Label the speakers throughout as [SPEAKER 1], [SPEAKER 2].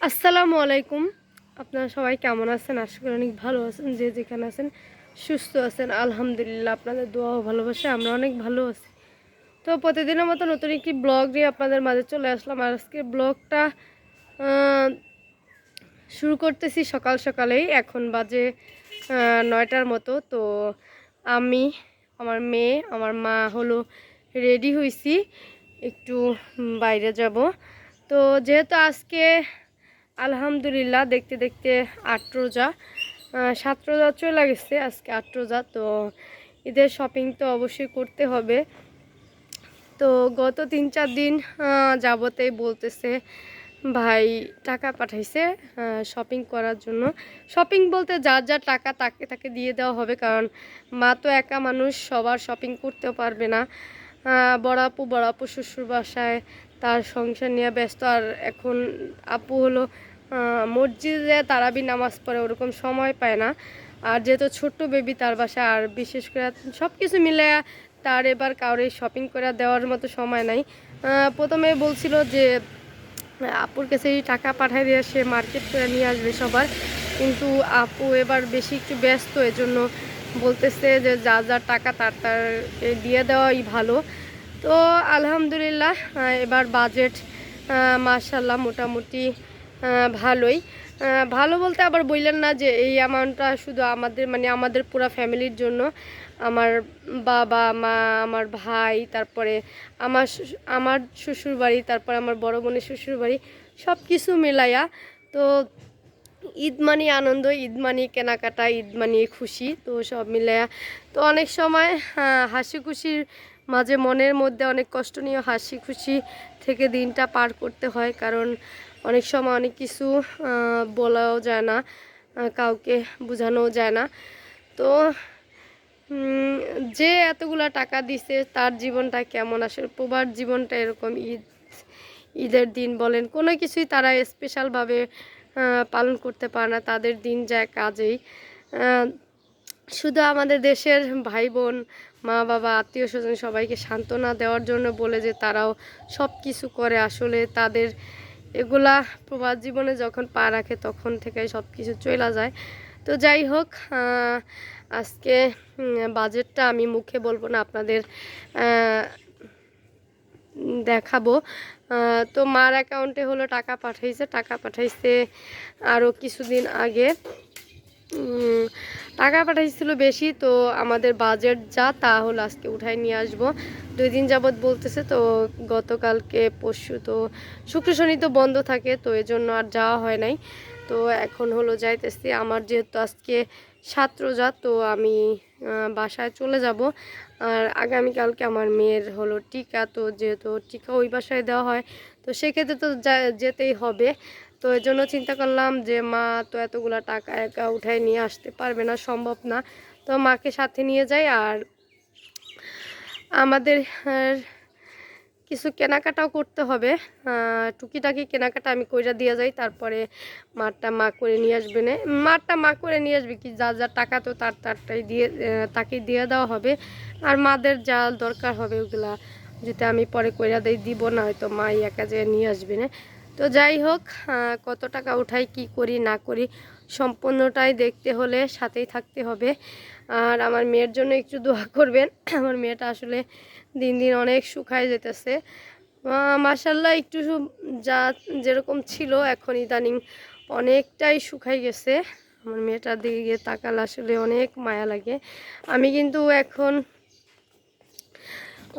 [SPEAKER 1] আসসালামু আলাইকুম। আপনারা সবাই কেমন আছেন? আশা করি অনেক ভালো আছেন, যে যেখানে আছেন সুস্থ আছেন। আলহামদুলিল্লাহ, আপনাদের দোয়া ভালোবাসে আমরা অনেক ভালো আছি। তো প্রতিদিনের মতো নতুন একটি ব্লগ নিয়ে আপনাদের মাঝে চলে আসলাম। আর আজকে ব্লগটা শুরু করতেছি সকাল সকালেই। এখন বাজে নয়টার মতো। তো আমি, আমার মেয়ে, আমার মা হলো রেডি হয়েছি একটু বাইরে যাব। তো যেহেতু আজকে আলহামদুলিল্লাহ, দেখতে দেখতে আট রোজা। সাত রোজা চলে গেছে, আজকে আট রোজা, তো ঈদের শপিং তো অবশ্যই করতে হবে। তো গত তিন চার দিন যাবতেই বলতেছে, ভাই, টাকা পাঠাইছে শপিং করার জন্য। শপিং বলতে যার যার টাকা তাকে তাকে দিয়ে দেওয়া হবে, কারণ মা তো একা মানুষ, সবার শপিং করতেও পারবে না। বড় আপু বড় আপু শ্বশুর বাসায় তার সংসার নিয়ে ব্যস্ত, আর এখন আপু হলো মসজিদে তারাবি নামাজ পড়ে ওরকম সময় পায় না। আর যেহেতু ছোট্ট বেবি তার বাসা আর বিশেষ করে সব কিছু মিলে তার এবার কাউরে শপিং করে দেওয়ার মতো সময় নাই। প্রথমে বলছিল যে, আপুর কাছে টাকা পাঠাই দিয়ে সে মার্কেট করে নিয়ে আসবে সবার। কিন্তু আপু এবার বেশি একটু ব্যস্ত, এজন্য বলতেছে যে, যা যা টাকা তার তার দিয়ে দেওয়াই ভালো। তো আলহামদুলিল্লাহ এবার বাজেট মার্শাল্লাহ মোটামুটি ভালোই। ভালো বলতে আবার বললেন না যে এই অ্যামাউন্টটা শুধু আমাদের মানে আমাদের পুরো ফ্যামিলির জন্য। আমার বাবা, মা, আমার ভাই, তারপরে আমার আমার শ্বশুর বাড়ি তারপরে আমার বড় বোনের শ্বশুর বাড়ি সব কিছু মেলাইয়া তো ঈদ মানি আনন্দ, ঈদ মানি কেনাকাটা, ঈদ মানি খুশি, তো সব মিলাইয়া তো অনেক সময় হাসি খুশির মাঝে মনের মধ্যে অনেক কষ্ট নিয়ে হাসি খুশি থেকে দিনটা পার করতে হয়। কারণ অনেক সময় অনেক কিছু বলাও যায় না কাউকে বোঝানোও যায় না। তো যে এতগুলা টাকা দিছে, তার জীবনটা কেমন? আসলে প্রবার জীবনটা এরকম ঈদ, ঈদের দিন বলেন, কোনো কিছুই তারা স্পেশালভাবে পালন করতে পারে না, তাদের দিন যায় কাজেই। শুধু আমাদের দেশের ভাই বোন মা বাবা আত্মীয় স্বজন সবাইকে সান্ত্বনা দেওয়ার জন্য বলে যে তারাও সব কিছু করে, আসলে তাদের এগুলা প্রবাস জীবনে যখন পা রাখে তখন থেকে সব কিছু চলে যায়। তো যাই হোক আজকে বাজেটটা আমি মুখে বলব না, আপনাদের দেখাবো। তো মার অ্যাকাউন্টে হলো টাকা পাঠাইছে টাকা পাঠাইছে আরও কিছুদিন আগে। টাকা পাঠাইছিল বেশি, তো আমাদের বাজেট যা তা হলো আজকে উঠাই নিয়ে আসব। দুই দিন যাবৎ বলতেছে, তো গতকালকে পরশু, তো শুক্র শনি তো বন্ধ থাকে, তো এজন্য আর যাওয়া হয় নাই। তো এখন হলো যাইতেছি, আমার যেহেতু আজকে সাত রোজা, তো আমি বাসায় চলে যাব। আর আগামীকালকে আমার মেয়ের হলো টিকা, তো যেহেতু টিকা ওই বাসায় দেওয়া হয়, তো সেক্ষেত্রে তো যা- যেতেই হবে। তো এর জন্য চিন্তা করলাম যে, মা, তো এতগুলা টাকা একা উঠায় নিয়ে আসতে পারবে না, সম্ভব না। তো মাকে সাথে নিয়ে যাই আর আমাদের কিছু কেনাকাটাও করতে হবে। টুকিটাকি কেনাকাটা আমি কইরা দিয়ে যাই, তারপরে মারটা মা করে নিয়ে আসবে না। মারটা মা করে নিয়ে আসবে কি, যা যা টাকা তো তার, তারটাই দিয়ে তাকে দিয়ে দেওয়া হবে। আর মাদের যা দরকার হবে ওগুলা যদি আমি পরে কইরা দেই, দিব না, হয়তো মা একা যেয়ে নিয়ে আসবে না। তো যাই হোক কত টাকা উঠাই, কি করি, না করি, সম্পূর্ণটাই দেখতে হলে সাথেই থাকতে হবে। আর আমার মেয়ের জন্য একটু দোয়া করবেন, আমার মেয়েটা আসলে দিন দিন অনেক শুকায় যেতেছে। মাসাল্লাহ একটু যা যেরকম ছিল, এখন ইদানিং অনেকটাই শুকাই গেছে। আমার মেয়েটার দিকে তাকাল আসলে অনেক মায়া লাগে। আমি কিন্তু এখন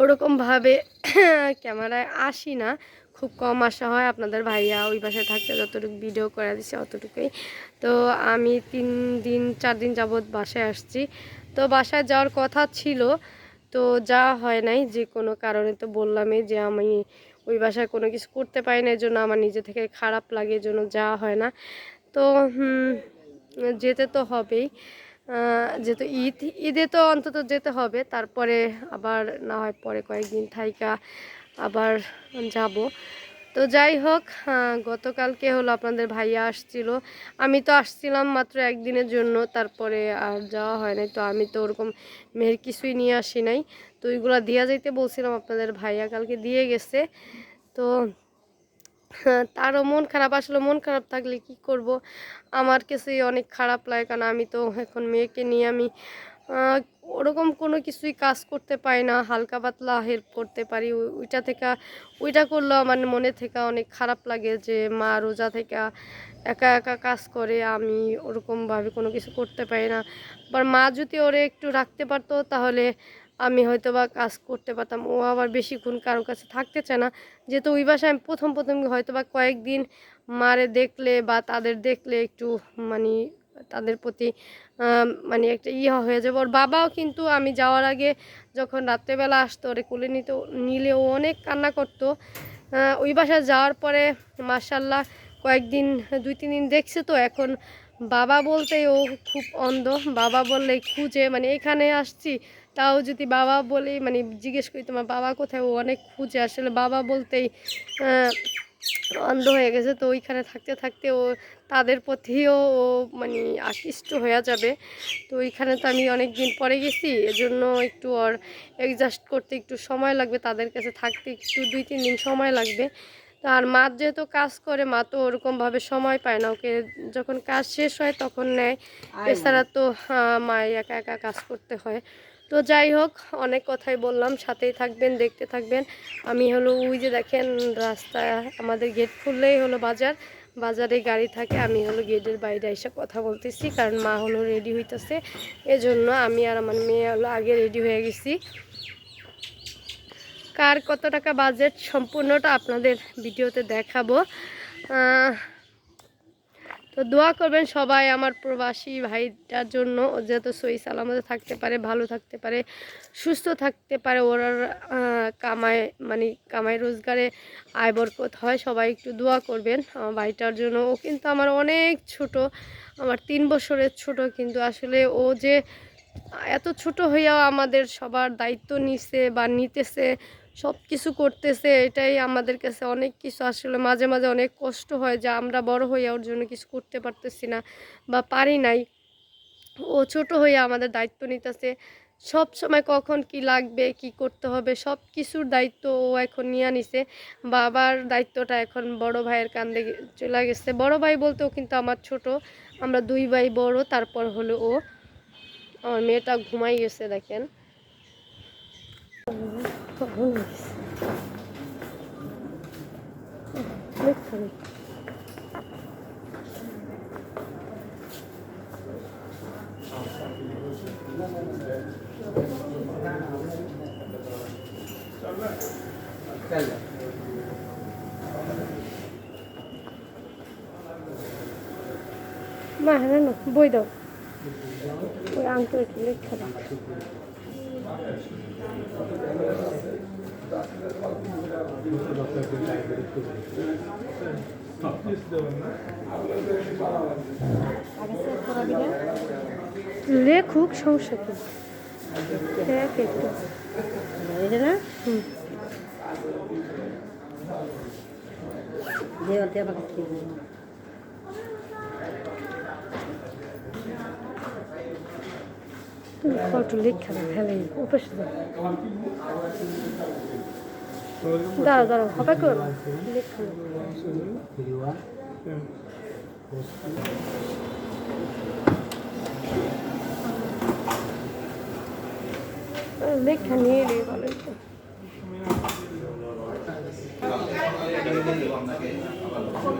[SPEAKER 1] ওরকমভাবে ক্যামেরায় আসি না খুব কম আসা হয় আপনাদের ভাইয়া ওই বাসায় থাকতে, যতটুকু ভিডিও করে দিছে অতটুকুই। তো আমি তিন দিন, চার দিন যাবৎ বাসায় আসছি। তো বাসায় যাওয়ার কথা ছিল, তো যা হয় নাই যে কোনো কারণে তো বললামই যে আমি ওই বাসায় কোনো কিছু করতে পারি না জন্য আমার নিজে থেকে খারাপ লাগে জন্য যাওয়া হয় না। তো যেতে তো হবেই। যেহেতু ঈদ, ঈদে তো অন্তত যেতে হবে, তারপরে আবার না হয় পরে কয়েকদিন থাইকা আবার যাব। তো যাই হোক গতকালকে হলো আপনাদের ভাইয়া আসছিল। আমি তো আসছিলাম মাত্র একদিনের জন্য তারপরে আর যাওয়া হয় নাই। তো আমি তো ওরকম মেয়ের কিছুই নিয়ে আসি নাই। তো ওইগুলো দিয়া যাইতে বলছিলাম আপনাদের ভাইয়া কালকে দিয়ে গেছে। তো হ্যাঁ, তারও মন খারাপ। আসলে মন খারাপ থাকলে কি করব? আমার কাছেই অনেক খারাপ লাগে কারণ আমি তো এখন মেয়েকে নিয়ে আমি ওরকম কোনো কিছুই কাজ করতে পারি না, হালকা পাতলা হেল্প করতে পারি। ওই- ওইটা থেকে, ওইটা করলেও আমার মনে থেকে অনেক খারাপ লাগে যে, মা রোজা থেকে একা একা কাজ করে, আমি ওরকমভাবে কোনো কিছু করতে পারি না। আবার মা যদি ওরে একটু রাখতে পারতো, তাহলে আমি হয়তো বা কাজ করতে পারতাম। ও আবার বেশিক্ষণ কারোর কাছে থাকতে চায় না। যেহেতু ওই বাসায় আমি প্রথম প্রথম হয়তো বা কয়েকদিন মারে দেখলে বা তাদের দেখলে একটু মানে তাদের প্রতি মানে একটা ইয়ে হয়ে যাবে। ওর বাবাও কিন্তু আমি যাওয়ার আগে যখন রাত্রেবেলা আসতো, ওরে কোলে নিতে নিলে ও অনেক কান্না করতো। ওই বাসায় যাওয়ার পরে মার্শাল্লাহ কয়েকদিন, দুই, তিন দিন দেখছে তো, এখন বাবা বলতেই ও খুব অন্ধ। বাবা বললেই খুঁজে মানে এখানে আসছি, তাও যদি বাবা বলেই মানে জিজ্ঞেস করি, তোমার বাবা কোথায়? ও অনেক খুঁজে। আসলে বাবা বলতেই অন্ধ হয়ে গেছে। তো ওইখানে থাকতে থাকতে ও তাদের প্রতিও ও মানে আকৃষ্ট হয়ে যাবে। তো ওইখানে তো আমি অনেক দিন পরে গেছি এজন্য একটু ওর অ্যাডজাস্ট করতে একটু সময় লাগবে তাদের কাছে থাকতে একটু দুই তিন দিন সময় লাগবে। তো আর মা যেহেতু কাজ করে মা তো ওরকমভাবে সময় পায় না। ওকে যখন কাজ শেষ হয় তখন নেয়। এছাড়া তো আহ, মায়ের একা একা কাজ করতে হয়। তো যাই হোক, অনেক কথাই বললাম, সাথেই থাকবেন, দেখতে থাকবেন। আমি হলো ওই যে দেখেন, রাস্তা আমাদের গেট খুললেই হলো বাজার। বাজারে গাড়ি থাকে, আমি হলো গেটের বাইরে এসে কথা বলতেছি, কারণ মা হলো রেডি হইতেছে। এজন্য আমি আর আমার মেয়ে হলো আগে রেডি হয়ে গেছি। কার কত টাকা বাজেট সম্পূর্ণটা আপনাদের ভিডিওতে দেখাবো। তো দোয়া করবেন সবাই আমার প্রবাসী ভাইটার জন্য যাতে সই সালামতে থাকতে পারে ভালো থাকতে পারে সুস্থ থাকতে পারে ওর আহ, কামায় মানে কামাই রোজগারে আয় বরকত হয় সবাই একটু দোয়া করবেন আমার ভাইটার জন্য। ও কিন্তু আমার অনেক ছোট আমার তিন বছরের ছোট কিন্তু আসলে ও যে এত ছোট হইয়াও আমাদের সবার দায়িত্ব নিছে বা নিতেছে সব কিছু করতেছে, এটাই আমাদের কাছে অনেক কিছু আসলে মাঝে মাঝে অনেক কষ্ট হয় যে আমরা বড় হয়ে ওর জন্য কিছু করতে পারতেছি না বা পারি নাই। ও ছোট হয়ে আমাদের দায়িত্ব নিতেছে। সব সময় কখন কি লাগবে, কি করতে হবে সব কিছুর দায়িত্ব ও এখন নিয়ে নিছে। বাবার দায়িত্বটা এখন বড় ভাইয়ের কান্দে চলে গেছে। বড় ভাই বলতেও কিন্তু আমার ছোট, আমরা দুই ভাই বড়, তারপর হলো ও। আমার মেয়েটা ঘুমাই গেছে, দেখেন। うんです。めっちゃまあ、の、ボイド。これ、アント、だ。লেখুক সমস্যা কি দেখ একটু
[SPEAKER 2] না
[SPEAKER 1] হুম।
[SPEAKER 2] দেওয়াল দিয়ে আমাকে কি
[SPEAKER 1] তুমি ফটো লেখা ফেলে দাও দাঁড়াও দাঁড়াও হবে করো লেখা নিয়ে এলে ভালো।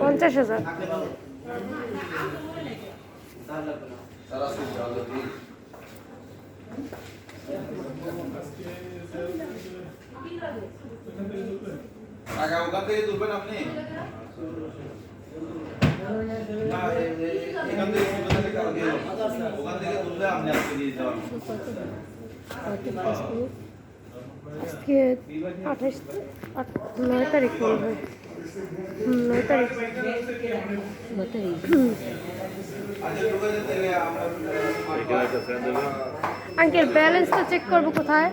[SPEAKER 1] পঞ্চাশ হাজার।
[SPEAKER 3] টাকা ওখান থেকে তুলবেন আপনি? ওখান থেকে তুললে আজকে দিয়ে
[SPEAKER 1] আজকে আঠাশ নয় তারিখ নয় তারিখ।
[SPEAKER 3] আচ্ছা,
[SPEAKER 1] আঙ্কেল ব্যালেন্সটা চেক করব কোথায়?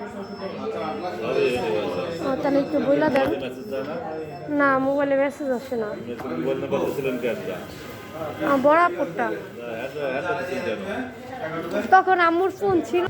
[SPEAKER 1] তাহলে একটু বইলা দেন। না মোবাইলে মেসেজ আসে না।
[SPEAKER 4] কেন
[SPEAKER 1] তখন আম্মুর ফোন ছিল।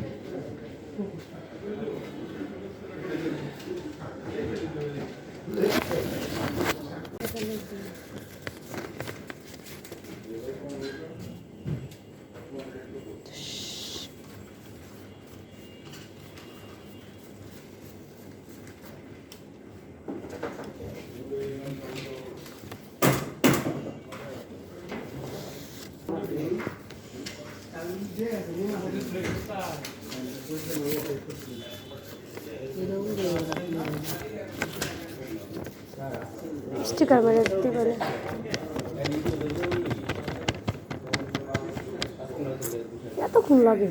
[SPEAKER 1] স্টিকার মেরে দিতে পারে এতক্ষণ লাগে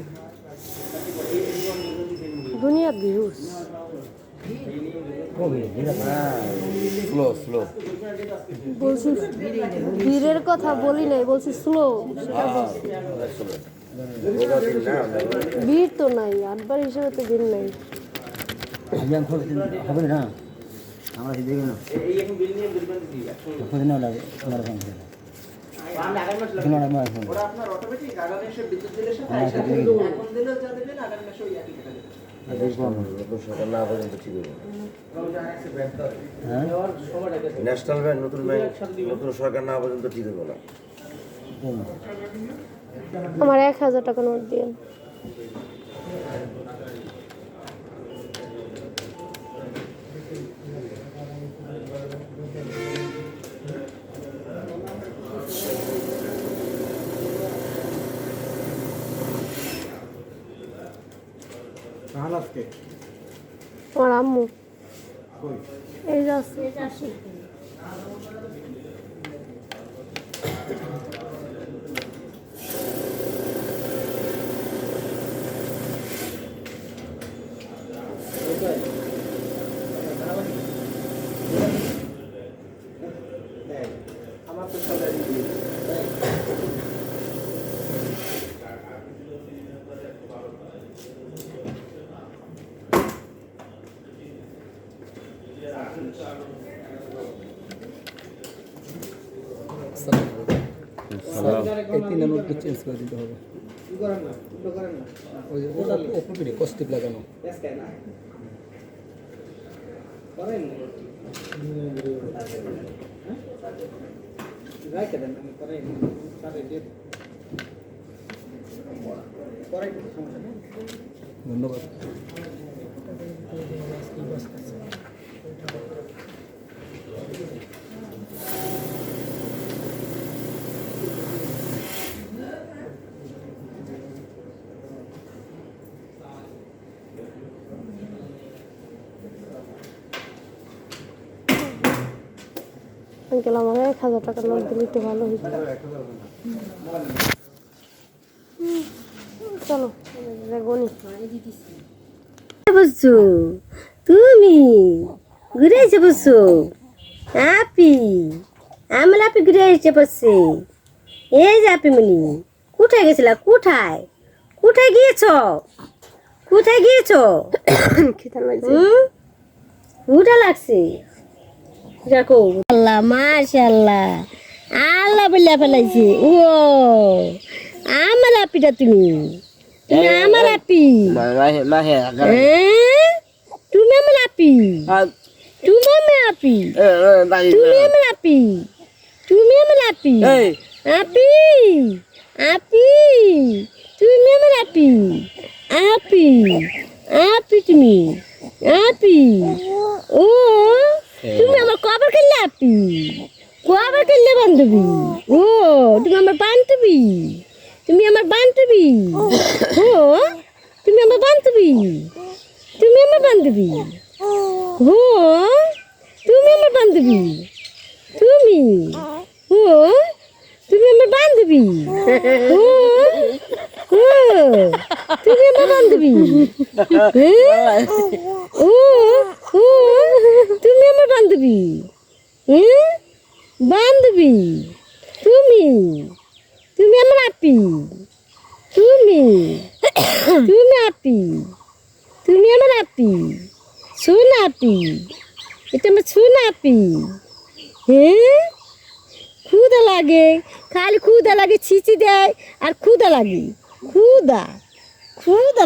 [SPEAKER 1] দুনিয়া ভিউজ বলছি বীরের কথা বলি নাই বলছি স্লো বীর তো নাই আটবার হিসেবে তো বীর নাই।
[SPEAKER 2] হবে না? আমরা দেখি না কত লাগে? আমার ফোন
[SPEAKER 3] ন্যাশনাল ব্যাংক নতুন ব্যাংক নতুন সরকার না পর্যন্ত ঠিক হবে না
[SPEAKER 1] আমার এক হাজার টাকা নোট দিয়ে আমার আম্মু। এই যাচ্ছে
[SPEAKER 5] এই তিন নোটটা চেঞ্জ করে দিতে হবে ওপরে কস্টিপ লাগানো ধন্যবাদ
[SPEAKER 1] আঙ্কেল আমার এক হাজার টাকা নোট দিলে একটু ভালো হুম, চলো গনি
[SPEAKER 2] বসছো তুমি? ঘুরে এসে বসছো আপি আমার আপি ঘুরে এসে বসছে এই যে আপি মনি কোথায় গেছিলা? কোথায়? কোথায় গিয়েছ? কোথায় গিয়েছ?
[SPEAKER 1] লাগছে।
[SPEAKER 2] কোথা লাগছে। দেখো। আল্লাহ মাশাল্লাহ আল্লাহ বলে ফেলাইছে। ও আমার আপিটা তুমি। তুমি আমার আপি। হ্যাঁ? তুমি আমার আপি। তুমি আমার আপি। তুমি আমার আপি। তুমি আমার আপি। আপি। আপি। তুমি আমার আপি। আপি। আপি তুমি। আপি। ও তুমি আমার কবার খেললে আপি। কবার খেললে বান্ধবী। ও তুমি আমার বান্ধবী। তুমি আমার বান্ধবী। ও তুমি আমার বান্ধবী। তুমি আমার বান্ধবী। ও, তুমি আমার বান্ধবী। তুমি? ও, তুমি আমার বান্ধবী। ও ও, তুমি আমার বান্ধবী? ও ও, তুমি আমার বান্ধবী। হ্যাঁ? বান্ধবী। তুমি? তুমি আমার আপি। তুমি? তুমি আপি। তুমি আমার আপি। শোন আপি এটা আমার সুনাপি হ্যাঁ খুদা লাগে। খালি ক্ষুদা লাগে, ছিচি দেয় আর খুদা লাগে। খুদা ক্ষুদা